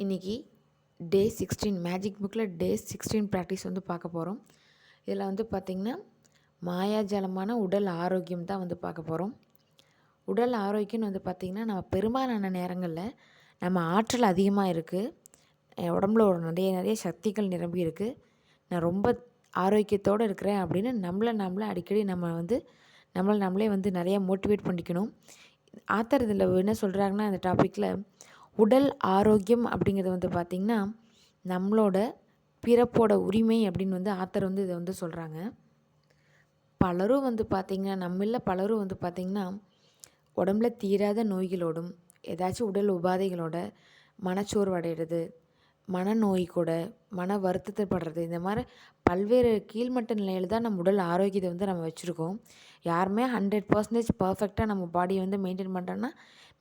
இன்றைக்கி டே sixteen magic புக்கில் டே sixteen practice வந்து பார்க்க போகிறோம் இதில் வந்து பார்த்திங்கன்னா மாயாஜாலமான உடல் ஆரோக்கியம் தான் வந்து பார்க்க போகிறோம் உடல் ஆரோக்கியம்னு வந்து பார்த்திங்கன்னா நம்ம பெரும்பாலான நேரங்களில் நம்ம ஆற்றல் அதிகமாக இருக்குது உடம்புல ஒரு நிறைய நிறைய சக்திகள் நிரம்பி இருக்குது நான் ரொம்ப ஆரோக்கியத்தோடு இருக்கிறேன் அப்படின்னு நம்மளை நம்மளை அடிக்கடி நம்ம வந்து நம்மளை நம்மளே வந்து நிறையா மோட்டிவேட் பண்ணிக்கணும். ஆத்தர் இதில் என்ன சொல்கிறாங்கன்னா அந்த டாப்பிக்கில் உடல் ஆரோக்கியம் அப்படிங்கிறது வந்து பார்த்திங்கன்னா நம்மளோட பிறப்போட உரிமை அப்படின்னு வந்து ஆத்தர் வந்து இதை வந்து சொல்கிறாங்க பலரும் வந்து பார்த்திங்கன்னா நம்மளில் பலரும் வந்து பார்த்திங்கன்னா உடம்புல தீராத நோய்களோடும் ஏதாச்சும் உடல் உபாதைகளோட மனச்சோர்வு அடைகிறது மனநோய் கூட மன வருத்தத்தை படுறது இந்த மாதிரி பல்வேறு கீழ்மட்ட நிலையில் தான் நம்ம உடல் ஆரோக்கியத்தை வந்து நம்ம வச்சுருக்கோம். யாருமே ஹண்ட்ரட் பர்சன்டேஜ் பர்ஃபெக்டாக நம்ம பாடியை வந்து மெயின்டைன் பண்ணுறோன்னா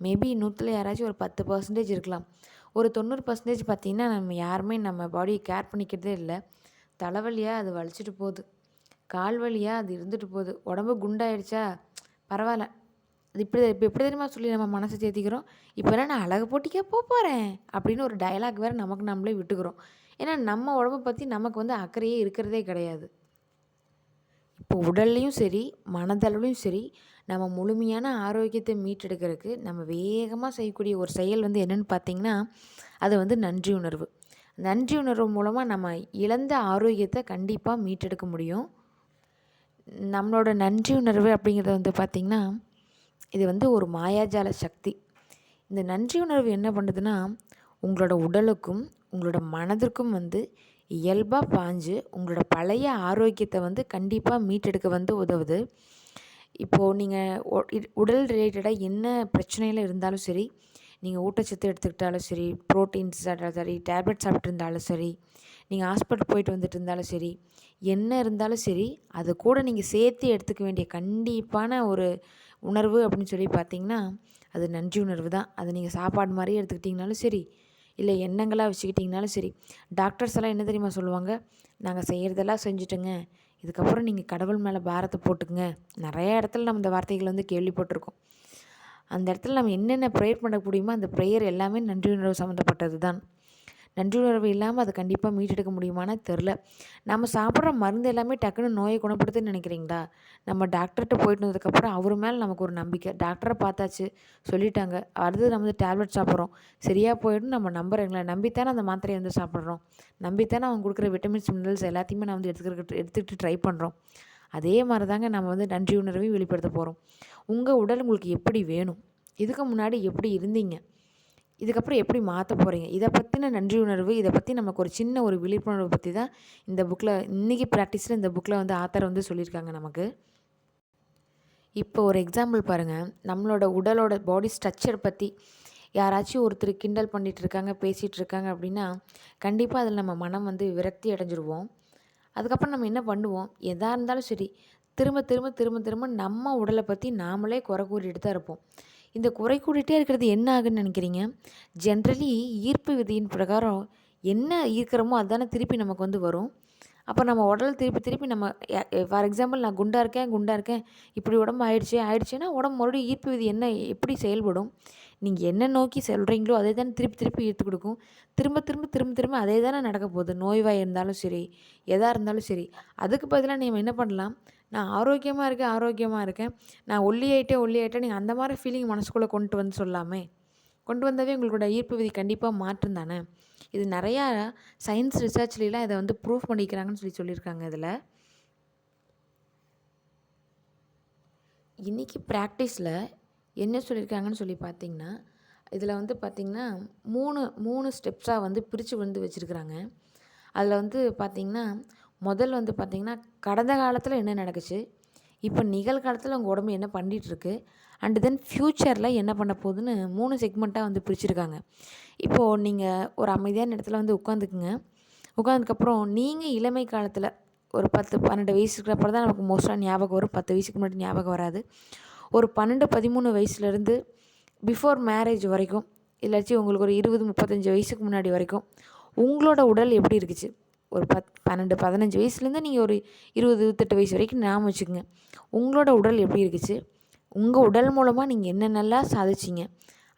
மேபி நூற்றில் யாராச்சும் ஒரு பத்து பர்சன்டேஜ் இருக்கலாம். ஒரு தொண்ணூறு பர்சன்டேஜ் பார்த்திங்கன்னா நம்ம யாருமே நம்ம பாடியை கேர் பண்ணிக்கிறதே இல்லை. தலைவலியாக அது வலிச்சிட்டு போகுது. கால் வலியாக அது இருந்துட்டு போகுது. உடம்பு குண்டாயிடுச்சா? பரவாயில்ல. அது இப்படி இப்போ எப்படி தெரியுமா சொல்லி நம்ம மனசை தேத்திக்கிறோம்? இப்போல்லாம் நான் அழகு போட்டிக்கே போக போகிறேன் அப்படின்னு ஒரு டயலாக் வேறு நமக்கு நம்மளே விட்டுக்கிறோம். ஏன்னா நம்ம உடம்பை பற்றி நமக்கு வந்து அக்கறையே இருக்கிறதே கிடையாது. இப்போ உடல்லையும் சரி மனதளவுலையும் சரி நம்ம முழுமையான ஆரோக்கியத்தை மீட்டெடுக்கிறதுக்கு நம்ம வேகமாக செய்யக்கூடிய ஒரு செயல் வந்து என்னென்னு பார்த்திங்கன்னா அது வந்து நன்றி உணர்வு. நன்றி உணர்வு மூலமாக நம்ம இழந்த ஆரோக்கியத்தை கண்டிப்பாக மீட்டெடுக்க முடியும். நம்மளோட நன்றி உணர்வு அப்படிங்கிறது வந்து பார்த்திங்கன்னா இது வந்து ஒரு மாயாஜால சக்தி. இந்த நன்றி உணர்வு என்ன பண்ணுதுன்னா உங்களோட உடலுக்கும் உங்களோட மனதிற்கும் வந்து இயல்பாக பாஞ்சு உங்களோட பழைய ஆரோக்கியத்தை வந்து கண்டிப்பாக மீட்டெடுக்க வந்து உதவுது. இப்போது நீங்கள் உடல் ரிலேட்டடாக என்ன பிரச்சனையில் இருந்தாலும் சரி நீங்கள் ஊட்டச்சத்து எடுத்துக்கிட்டாலும் சரி ப்ரோட்டீன்ஸ் சரி டேப்லெட் சாப்பிட்டு இருந்தாலும் சரி நீங்கள் ஹாஸ்பிட்டல் போயிட்டு வந்துட்டு இருந்தாலும் சரி என்ன இருந்தாலும் சரி அதை கூட நீங்கள் சேர்த்து எடுத்துக்க வேண்டிய கண்டிப்பான ஒரு உணர்வு அப்படின்னு சொல்லி பார்த்தீங்கன்னா அது நன்றி உணர்வு தான். அதை நீங்கள் சாப்பாடு மாதிரி எடுத்துக்கிட்டிங்கனாலும் சரி இல்லை எண்ணங்களாக வச்சுக்கிட்டிங்கனாலும் சரி டாக்டர்ஸ் எல்லாம் என்ன தெரியுமா சொல்லுவாங்க? நாங்கள் செய்கிறதெல்லாம் செஞ்சுட்டோங்க. இதுக்கப்புறம் நீங்கள் கடவுள் மேலே பாரத்தை போட்டுக்குங்க. நிறைய இடத்துல நம்ம இந்த வார்த்தைகளை வந்து கேள்விப்பட்டிருக்கோம். அந்த இடத்துல நம்ம என்னென்ன ப்ரேயர் பண்ண முடியுமோ அந்த ப்ரேயர் எல்லாமே நன்றி உணர்வு சம்மந்தப்பட்டது தான் நன்றி உணர்வு இல்லாமல் அதை கண்டிப்பாக மீட்டெடுக்க முடியுமான்னு தெரில. நம்ம சாப்பிட்ற மருந்து எல்லாமே டக்குன்னு நோயை குணப்படுத்துன்னு நினைக்கிறீங்களா? நம்ம டாக்டர்கிட்ட போயிட்டு வந்ததுக்கப்புறம் அவர் மேலே நமக்கு ஒரு நம்பிக்கை. டாக்டரை பார்த்தாச்சு சொல்லிட்டாங்க. அடுத்து நம்ம டேப்லெட் சாப்பிட்றோம். சரியாக போயிடும் நம்ம நம்புறீங்களா? நம்பித்தானே அந்த மாத்திரையை வந்து சாப்பிட்றோம். நம்பித்தானே அவங்க கொடுக்குற விட்டமின்ஸ் மினரல்ஸ் எல்லாத்தையுமே நான் வந்து எடுத்துக்கிட்டு எடுத்துக்கிட்டு ட்ரை பண்ணுறோம் அதே மாதிரி தாங்க நம்ம வந்து நன்றி உணர்வையும் வெளிப்படுத்த போகிறோம் உங்கள் உடல் உங்களுக்கு எப்படி வேணும்? இதுக்கு முன்னாடி எப்படி இருந்தீங்க? இதுக்கப்புறம் எப்படி மாற்ற போகிறீங்க இதை பற்றின நன்றி உணர்வு இதை பற்றி நமக்கு ஒரு சின்ன ஒரு விழிப்புணர்வு பற்றி தான் இந்த புக்கில் இன்றைக்கி ப்ராக்டிஸில் இந்த புக்கில் வந்து ஆத்தர் வந்து சொல்லியிருக்காங்க நமக்கு. இப்போ ஒரு எக்ஸாம்பிள் பாருங்கள் நம்மளோட உடலோட பாடி ஸ்ட்ரக்சர் பற்றி யாராச்சும் ஒருத்தர் கிண்டல் பண்ணிகிட்டு இருக்காங்க பேசிகிட்டு இருக்காங்க அப்படின்னா கண்டிப்பாக அதில் நம்ம மனம் வந்து விரக்தி அடைஞ்சிருவோம். அதுக்கப்புறம் நம்ம என்ன பண்ணுவோம்? எதாக இருந்தாலும் சரி திரும்ப திரும்ப திரும்ப திரும்ப நம்ம உடலை பற்றி நாமளே குறை கூறிட்டு தான் இருப்போம். இந்த குறை கூடிட்டே இருக்கிறது என்ன ஆகுன்னு நினைக்கிறீங்க? ஜென்ரலி ஈர்ப்பு விதியின் பிரகாரம் என்ன ஈர்க்கிறோமோ அதுதானே திருப்பி நமக்கு வந்து வரும். அப்போ நம்ம உடல் திருப்பி திருப்பி நம்ம ஃபார் எக்ஸாம்பிள் நான் குண்டாக இருக்கேன் குண்டாக இருக்கேன் இப்படி உடம்பு ஆயிடுச்சு ஆயிடுச்சுன்னா உடம்பு மறுபடியும் ஈர்ப்பு விதி என்ன எப்படி செயல்படும்? நீங்கள் என்ன நோக்கி சொல்கிறீங்களோ அதே தானே திருப்பி திருப்பி ஈர்த்து கொடுக்கும். திரும்ப திரும்ப திரும்ப திரும்ப அதே தானே நடக்க போகுது. நோய்வாய் இருந்தாலும் சரி எதாக இருந்தாலும் சரி. அதுக்கு பதிலாக நீங்கள் என்ன பண்ணலாம்? நான் ஆரோக்கியமாக இருக்கேன் ஆரோக்கியமாக இருக்கேன். நான் ஒல்லியாயிட்டே ஒல்லியாயிட்டேன் நீங்கள் அந்த மாதிரி ஃபீலிங் மனசுக்குள்ளே கொண்டு வந்து சொல்லாமே. கொண்டு வந்தாவே உங்களோட ஈர்ப்பு விதி கண்டிப்பாக மாற்றம் தானே. இது நிறையா சயின்ஸ் ரிசர்ச்லாம் இதை வந்து ப்ரூஃப் பண்ணிக்கிறாங்கன்னு சொல்லி சொல்லியிருக்காங்க இதில். இன்றைக்கி ப்ராக்டிஸில் என்ன சொல்லியிருக்காங்கன்னு சொல்லி பார்த்தீங்கன்னா இதில் வந்து பார்த்திங்கன்னா மூணு மூணு ஸ்டெப்ஸாக வந்து பிரித்து வந்து வச்சுருக்குறாங்க. அதில் வந்து பார்த்திங்கன்னா முதல் வந்து பார்த்திங்கன்னா கடந்த காலத்தில் என்ன நடக்குச்சு? இப்போ நிகழ்காலத்தில் உங்கள் உடம்பு என்ன பண்ணிகிட்ருக்கு அண்டு தென் ஃப்யூச்சரில் என்ன பண்ண போகுதுன்னு மூணு செக்மெண்ட்டாக வந்து பிரிச்சுருக்காங்க. இப்போது நீங்கள் ஒரு அமைதியான இடத்துல வந்து உட்காந்துக்குங்க. உட்காந்துக்கப்புறம் நீங்கள் இளமை காலத்தில் ஒரு பத்து பன்னெண்டு வயசு இருக்கிறப்ப தான் நமக்கு மோஸ்ட்டாக ஞாபகம் வரும். பத்து வயசுக்கு முன்னாடி ஞாபகம் வராது. ஒரு பன்னெண்டு பதிமூணு வயசுலேருந்து பிஃபோர் மேரேஜ் வரைக்கும் இல்லாச்சும் உங்களுக்கு ஒரு இருபது முப்பத்தஞ்சு வயசுக்கு முன்னாடி வரைக்கும் உங்களோட உடல் எப்படி இருக்குச்சு ஒரு பத் பன்னெண்டு பதினஞ்சு வயசுலேருந்து நீங்கள் ஒரு இருபது இருபத்தெட்டு வயசு வரைக்கும் ஞாபகம் வச்சுக்கோங்க. உங்களோட உடல் எப்படி இருக்குச்சு உங்கள் உடல் மூலமாக நீங்கள் என்னென்னலாம் சாதிச்சிங்க?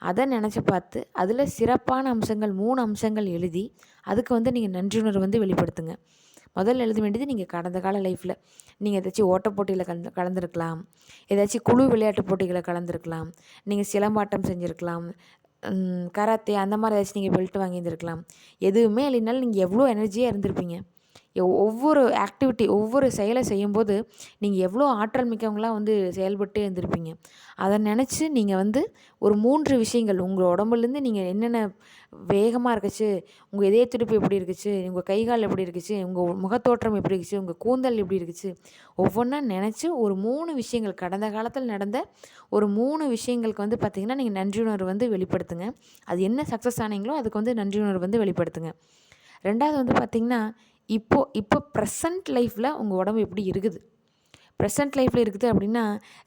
அதை நினச்சி பார்த்து அதில் சிறப்பான அம்சங்கள் மூணு அம்சங்கள் எழுதி அதுக்கு வந்து நீங்கள் நன்றியுணர்வு வந்து வெளிப்படுத்துங்க. முதல்ல எழுத வேண்டியது நீங்கள் கடந்த கால லைஃப்பில் நீங்கள் ஏதாச்சும் ஓட்டப் போட்டியில் கலந்து கலந்துருக்கலாம். ஏதாச்சும் குழு விளையாட்டு போட்டிகளை கலந்துருக்கலாம். நீங்கள் சிலம்பாட்டம் செஞ்சுருக்கலாம். கராத்தே அந்த மாதிரி ஏதாச்சும் நீங்கள் பெல்ட் வாங்கியிருந்துருக்கலாம். எதுவுமே இல்லைனாலும் நீங்கள் எவ்வளோ எனர்ஜியாக இருந்திருப்பீங்க. ஒவ்வொரு ஆக்டிவிட்டி ஒவ்வொரு செயலை செய்யும்போது நீங்கள் எவ்வளோ ஆற்றல் மிக்கவங்களாக வந்து செயல்பட்டே இருந்திருப்பீங்க. அதை நினச்சி நீங்கள் வந்து ஒரு மூன்று விஷயங்கள் உங்கள் உடம்புலேருந்து நீங்கள் என்னென்ன வேகமாக இருக்குச்சு உங்கள் இதய துடிப்பு எப்படி இருக்குச்சு உங்கள் கை கால் எப்படி இருக்குச்சு உங்கள் முகத்தோற்றம் எப்படி இருக்குச்சு உங்கள் கூந்தல் எப்படி இருக்குச்சு ஒவ்வொன்றா நினச்சி ஒரு மூணு விஷயங்கள் கடந்த காலத்தில் நடந்த ஒரு மூணு விஷயங்களுக்கு வந்து பார்த்திங்கன்னா நீங்கள் நன்றியுணர்வு வந்து வெளிப்படுத்துங்க. அது என்ன சக்ஸஸ் ஆனீங்களோ அதுக்கு வந்து நன்றியுணர்வு வந்து வெளிப்படுத்துங்க. ரெண்டாவது வந்து பார்த்திங்கன்னா இப்போது இப்போ ப்ரெசண்ட் லைஃப்பில் உங்கள் உடம்பு எப்படி இருக்குது? ப்ரெசன்ட் லைஃப்பில் இருக்குது அப்படின்னா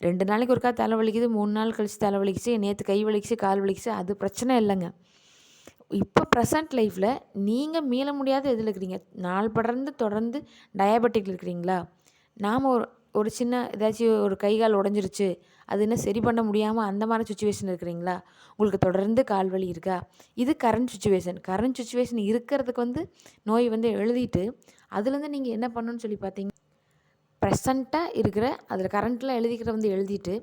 ரெண்டு நாளைக்கு ஒருக்கா தலை வலிக்குது மூணு நாள் கழித்து தலை வலிக்குச்சு நேற்று கை வலிக்குச்சு கால் வலிக்குச்சு அது பிரச்சனை இல்லைங்க. இப்போ ப்ரெசண்ட் லைஃப்பில் நீங்கள் மீள முடியாத இதில் இருக்கிறீங்க? நாள் படர்ந்து தொடர்ந்து டயபெட்டிக் இருக்கிறீங்களா? நாம் ஒரு ஒரு சின்ன ஏதாச்சும் ஒரு கை கால் உடஞ்சிருச்சு அது என்ன சரி பண்ண முடியாமல் அந்த மாதிரி சுச்சுவேஷன் இருக்கிறீங்களா? உங்களுக்கு தொடர்ந்து கால் வலி இருக்கா? இது கரண்ட் சுச்சுவேஷன் கரண்ட் சுச்சுவேஷன் இருக்கிறதுக்கு வந்து நோய் வந்து எழுதிட்டு அதுலேருந்து நீங்கள் என்ன பண்ணணும்னு சொல்லி பார்த்தீங்க? ப்ரெசண்ட்டாக இருக்கிற அதில் கரண்ட்டில் எழுதிக்கிற வந்து எழுதிட்டு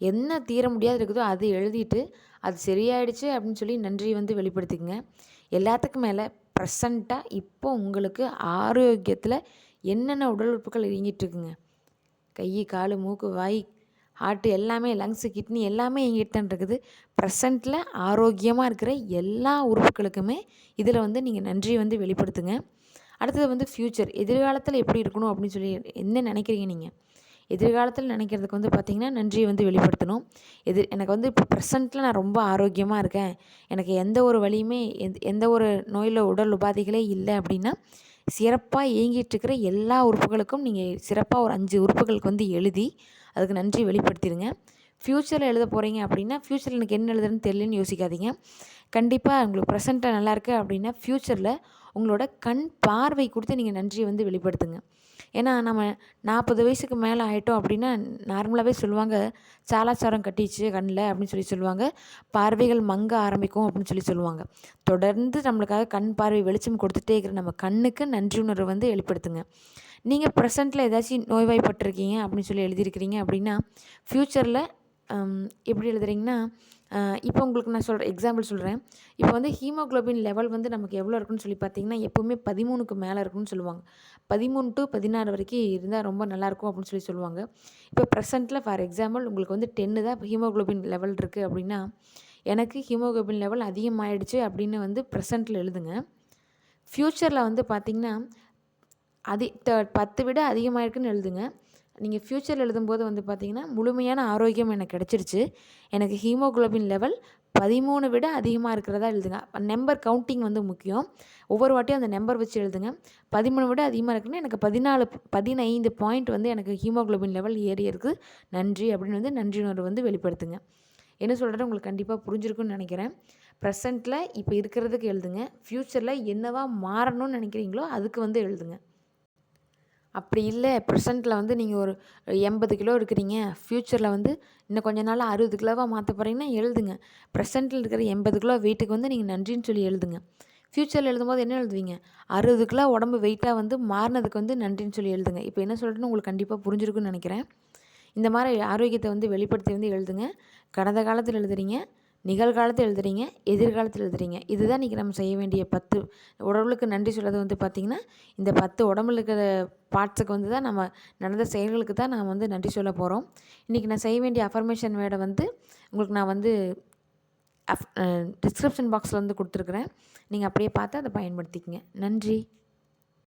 என்ன தீர முடியாது இருக்குதோ அது எழுதிட்டு அது சரியாயிடுச்சு அப்படின்னு சொல்லி நன்றி வந்து வெளிப்படுத்திக்கங்க. எல்லாத்துக்கும் மேலே ப்ரெசண்ட்டாக இப்போ உங்களுக்கு ஆரோக்கியத்தில் என்னென்ன உடல் உறுப்புகள் இயங்கிட்டுருக்குங்க கை கால் மூக்கு வாய் ஹார்ட்டு எல்லாமே லங்ஸு கிட்னி எல்லாமே எங்கிட்ட தான் இருக்குது. ப்ரெசண்ட்டில் ஆரோக்கியமாக இருக்கிற எல்லா உறுப்புகளுக்குமே இதில் வந்து நீங்கள் நன்றியை வந்து வெளிப்படுத்துங்க. அடுத்தது வந்து ஃப்யூச்சர் எதிர்காலத்தில் எப்படி இருக்கணும் அப்படின்னு சொல்லி என்ன நினைக்கிறீங்க நீங்கள் எதிர்காலத்தில் நினைக்கிறதுக்கு வந்து பார்த்திங்கன்னா நன்றியை வந்து வெளிப்படுத்தணும். எதிர் எனக்கு வந்து இப்போ ப்ரெசண்ட்டில் நான் ரொம்ப ஆரோக்கியமாக இருக்கேன். எனக்கு எந்த ஒரு வழியுமே எந்த எந்த ஒரு நோயில் உடல் உபாதைகளே இல்லை அப்படின்னா சிறப்பாக இயங்கிட்டுருக்கிற எல்லா உறுப்புகளுக்கும் நீங்கள் சிறப்பாக ஒரு அஞ்சு உறுப்புகளுக்கு வந்து எழுதி அதுக்கு நன்றி வெளிப்படுத்திடுங்க. ஃப்யூச்சரில் எழுத போகிறீங்க அப்படின்னா ஃப்யூச்சரில் எனக்கு என்ன எழுதுறதுன்னு தெரியலன்னு யோசிக்காதீங்க. கண்டிப்பாக உங்களுக்கு ப்ரெசண்ட்டாக நல்லாயிருக்கு அப்படின்னா ஃப்யூச்சரில் உங்களோட கண் பார்வை கொடுத்து நீங்கள் நன்றியை வந்து வெளிப்படுத்துங்க. ஏன்னா நம்ம நாற்பது வயசுக்கு மேலே ஆகிட்டோம் அப்படின்னா நார்மலாகவே சொல்லுவாங்க சாலாச்சாரம் கட்டிச்சு கண்ணில் அப்படின்னு சொல்லி சொல்லுவாங்க பார்வைகள் மங்க ஆரம்பிக்கும் அப்படின்னு சொல்லி சொல்லுவாங்க. தொடர்ந்து நம்மளுக்காக கண் பார்வை வெளிச்சம் கொடுத்துட்டே இருக்கிற நம்ம கண்ணுக்கு நன்றி உணர்வு வந்து வெளிப்படுத்துங்க. நீங்கள் ப்ரெசண்ட்டில் ஏதாச்சும் நோய்வாய்ப்பட்டிருக்கீங்க அப்படின்னு சொல்லி எழுதியிருக்கிறீங்க அப்படின்னா ஃப்யூச்சரில் எப்படி எழுதுறீங்கன்னா இப்போ உங்களுக்கு நான் சொல்கிறேன் எக்ஸாம்பிள் சொல்கிறேன் இப்போ வந்து ஹீமோக்ளோபின் லெவல் வந்து நமக்கு எவ்வளோ இருக்குன்னு சொல்லி பார்த்தீங்கன்னா எப்போவுமே பதிமூணுக்கு மேலே இருக்குன்னு சொல்லுவாங்க. பதிமூணு டு பதினாறு வரைக்கும் இருந்தால் ரொம்ப நல்லாயிருக்கும் அப்படின்னு சொல்லி சொல்லுவாங்க. இப்போ ப்ரெசென்ட்டில் ஃபார் எக்ஸாம்பிள் உங்களுக்கு வந்து டென்னு தான் ஹீமோக்ளோபின் லெவல் இருக்குது அப்படின்னா எனக்கு ஹீமோக்ளோபின் லெவல் அதிகமாகிடுச்சு அப்படின்னு வந்து ப்ரெசென்ட்டில் எழுதுங்க. ஃப்யூச்சரில் வந்து பார்த்திங்கன்னா அதி த பத்து விட அதிகமாக எழுதுங்க. நீங்கள் ஃப்யூச்சரில் எழுதும்போது வந்து பார்த்திங்கன்னா முழுமையான ஆரோக்கியம் எனக்கு கிடச்சிருச்சு. எனக்கு ஹீமோகுளோபின் லெவல் பதிமூணு விட அதிகமாக இருக்கிறதா எழுதுங்க. நம்பர் கவுண்டிங் வந்து முக்கியம். ஒவ்வொரு வாட்டியும் அந்த நம்பர் வச்சு எழுதுங்க. பதிமூணு விட அதிகமாக இருக்குன்னா எனக்கு பதினாலு பதினைந்து பாயிண்ட் வந்து எனக்கு ஹீமோகுளோபின் லெவல் ஏறி இருக்குது நன்றி அப்படின்னு வந்து நன்றி உணர்வு வந்து வெளிப்படுத்துங்க. என்ன சொல்கிறது உங்களுக்கு கண்டிப்பாக புரிஞ்சிருக்குன்னு நினைக்கிறேன். ப்ரெசண்ட்டில் இப்போ இருக்கிறதுக்கு எழுதுங்க. ஃப்யூச்சரில் என்னவா மாறணும்னு நினைக்கிறீங்களோ அதுக்கு வந்து எழுதுங்க. அப்படி இல்லை. ப்ரெசண்ட்டில் வந்து நீங்கள் ஒரு எண்பது கிலோ இருக்கிறீங்க ஃப்யூச்சரில் வந்து இன்னும் கொஞ்ச நாள் அறுபது கிலோவாக மாற்ற போகிறீங்கன்னா எழுதுங்க. ப்ரெசண்ட்டில் இருக்கிற எண்பது கிலோ வெயிட்டுக்கு வந்து நீங்கள் நன்றின்னு சொல்லி எழுதுங்க. ஃப்யூச்சரில் எழுதும்போது என்ன எழுதுவீங்க? அறுபது கிலோ உடம்பு வெயிட்டாக வந்து மாறினதுக்கு வந்து நன்றின்னு சொல்லி எழுதுங்க. இப்போ என்ன சொல்கிறேன்னு உங்களுக்கு கண்டிப்பாக புரிஞ்சிருக்குன்னு நினைக்கிறேன். இந்த மாதிரி ஆரோக்கியத்தை வந்து வெளிப்படுத்தி வந்து எழுதுங்க. கடந்த காலத்தில் எழுதுறீங்க. நிகழ்காலத்தில் எழுதுறீங்க எதிர்காலத்தில் எழுதுறீங்க. இதுதான் இன்றைக்கி நம்ம செய்ய வேண்டிய பத்து. உடம்புக்கு நன்றி சொல்கிறது வந்து பார்த்திங்கன்னா இந்த பத்து உடம்புல இருக்கிற பார்ட்ஸுக்கு வந்து தான் நம்ம நடந்த செயல்களுக்கு தான் நான் வந்து நன்றி சொல்ல போகிறோம் இன்றைக்கி நான் செய்ய வேண்டிய அஃபர்மேஷன் வேடை வந்து உங்களுக்கு நான் வந்து அஃப் டிஸ்கிரிப்ஷன் பாக்ஸில் வந்து கொடுத்துருக்குறேன். நீங்கள் அப்படியே பார்த்து அதை பயன்படுத்திக்கங்க. நன்றி.